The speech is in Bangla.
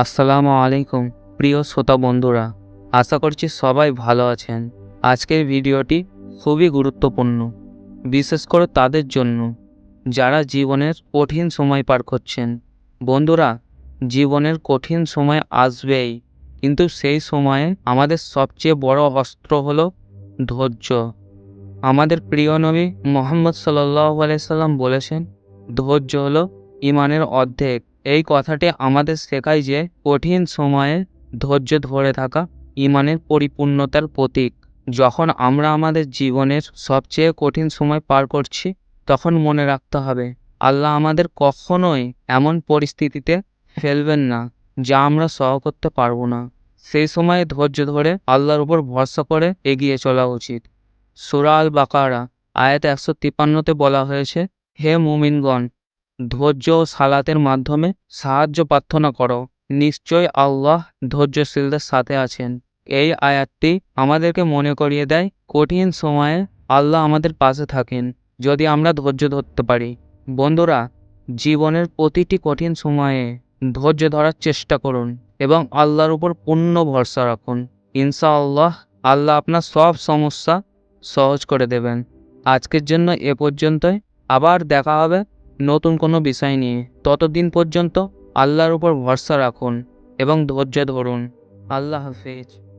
আসসালামু আলাইকুম, প্রিয় শ্রোতা বন্ধুরা। আশা করছি সবাই ভালো আছেন। আজকের ভিডিওটি খুবই গুরুত্বপূর্ণ, বিশেষ করে তাদের জন্য। যারা জীবনের কঠিন সময় পার করছেন, বন্ধুরা, জীবনের কঠিন সময় আসবেই। কিন্তু সেই সময়ে আমাদের সবচেয়ে বড় অস্ত্র হলো ধৈর্য। আমাদের প্রিয় নবী মোহাম্মদ আলাইসাল্লাম বলেছেন, ধৈর্য হলো ইমানের অর্ধেক। এই কথাটি আমাদের শেখায় যে কঠিন সময়ে ধৈর্য ধরে থাকা ইমানের পরিপূর্ণতার প্রতীক। যখন আমরা আমাদের জীবনের সবচেয়ে কঠিন সময় পার করছি, তখন মনে রাখতে হবে, আল্লাহ আমাদের কখনোই এমন পরিস্থিতিতে ফেলবেন না যা আমরা সহ করতে পারব না। সেই সময়ে ধৈর্য ধরে আল্লাহর উপর ভরসা করে এগিয়ে চলা উচিত। সুরা আল বাকারা আয়াত একশো তিপ্পান্নতে বলা হয়েছে, হে মুমিনগণ ধৈর্য ও সালাতের মাধ্যমে সাহায্য প্রার্থনা করো। নিশ্চয় আল্লাহ ধৈর্যশীলদের সাথে আছেন। এই আয়াতটি আমাদেরকে মনে করিয়ে দেয়, কঠিন সময়ে আল্লাহ আমাদের পাশে থাকেন, যদি আমরা ধৈর্য ধরতে পারি। বন্ধুরা, জীবনের প্রতিটি কঠিন সময়ে ধৈর্য ধরার চেষ্টা করুন এবং আল্লাহর উপর পূর্ণ ভরসা রাখুন। ইনশাআল্লাহ, আল্লাহ আপনার সব সমস্যা সহজ করে দেবেন। আজকের জন্য এ পর্যন্তই। আবার দেখা হবে নতুন কোনো বিষয় নিয়ে। ততদিন পর্যন্ত আল্লাহর উপর ভরসা রাখুন এবং ধৈর্য ধরুন। আল্লাহ হাফেজ।